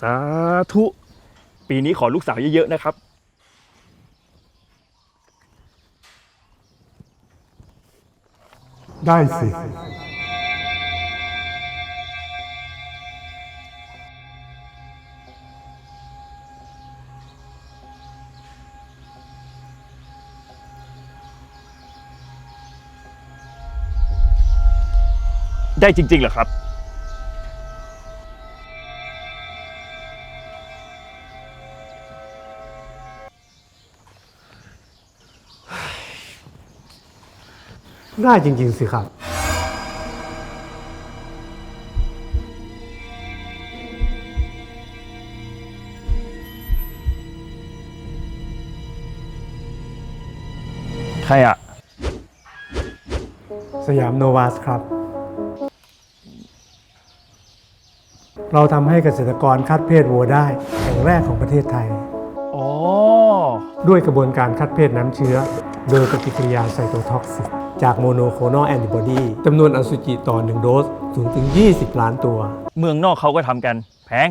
สาธุ ปีนี้ขอลูกสาวเยอะๆนะครับ ได้สิ ได้จริงๆเหรอครับ ได้จริง ๆ สิครับ ใครอะสยามโนวาสครับ เราทำให้เกษตรกรคัดเพศวัวได้แห่งแรกของประเทศไทยอ๋อ ด้วยกระบวนการคัดเพศน้ำเชื้อ โดยปฏิกิริยาไซโตท็อกซิกจากโมโนโคลนอลแอนติบอดีจำนวนอสุจิต่อ 1 โดสสูงถึง 20 ล้านตัว เมืองนอกเขาก็ทำกันแพง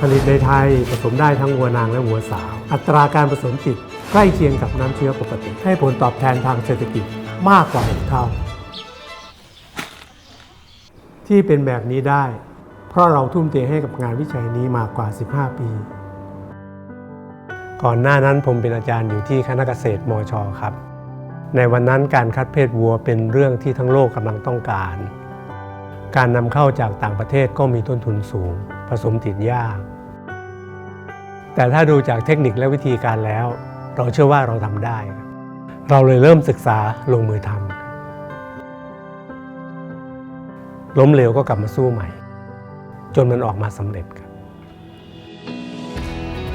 ผลิตในไทยผสมได้ทั้งวัวนางและวัวสาว อัตราการผสมติดใกล้เคียงกับน้ำเชื้อปกติ ให้ผลตอบแทนทางเศรษฐกิจ มากกว่า 6 เท่า ที่เป็นแบบนี้ได้ เพราะเราทุ่มเทให้กับงานวิจัยนี้มากกว่า 15 ปี ก่อนหน้านั้นผมเป็นอาจารย์อยู่ที่คณะเกษตรมชครับ ในวันนั้นการคัดเพศวัวเป็นเรื่องที่ทั้งโลกกำลังต้องการ การนำเข้าจากต่างประเทศก็มีต้นทุนสูง ผสมติดยาก แต่ถ้าดูจากเทคนิคและวิธีการแล้ว เราเชื่อว่าเราทำได้ครับ เราเลยเริ่มศึกษาลงมือทำล้มเหลวก็กลับมาสู้ใหม่ จนมันออกมาสำเร็จครับ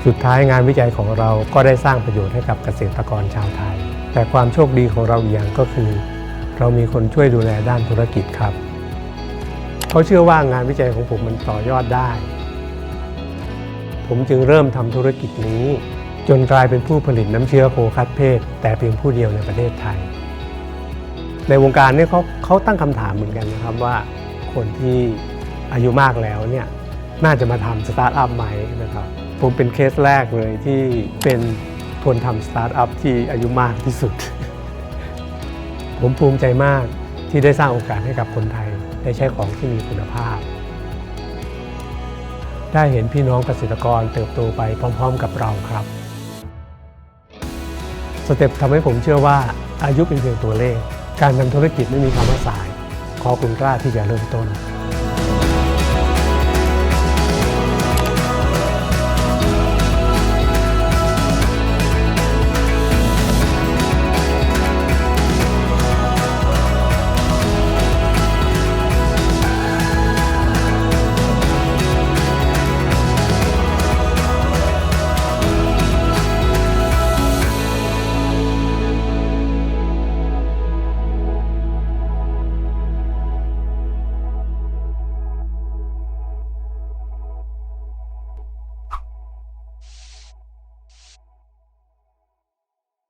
สุดท้ายงานวิจัยของเราก็ได้สร้างประโยชน์ให้กับเกษตรกรชาวไทย แต่ความโชคดีของเราอย่างก็คือ เรามีคนช่วยดูแลด้านธุรกิจครับเขาเชื่อว่างานวิจัยของผมมันต่อยอดได้ ผมจึงเริ่มทำธุรกิจนี้ จนกลายเป็นผู้ผลิตน้ำเชื้อโคคัสเพศ แต่เพียงผู้เดียวในประเทศไทย ในวงการนี้เขาเขาตั้งคำถามเหมือนกันนะครับว่าคนที่อายุมากแล้วเนี่ยน่าจะมาทำสตาร์ทอัพไหมนะครับผมเป็นเคสแรกเลยที่เป็นคนทำสตาร์ทอัพที่อายุมากที่สุด ผมภูมิใจมากที่ได้สร้างโอกาสให้กับคนไทย ได้ใช้ของที่มีคุณภาพ ได้เห็นพี่น้องเกษตรกรเติบโตไปพร้อม ๆ กับเราครับ สเต็ปทำให้ผมเชื่อว่าอายุเป็นเพียงตัวเลข การทำธุรกิจไม่มีคำว่าสาย ขอคุณกล้าที่จะเริ่มต้น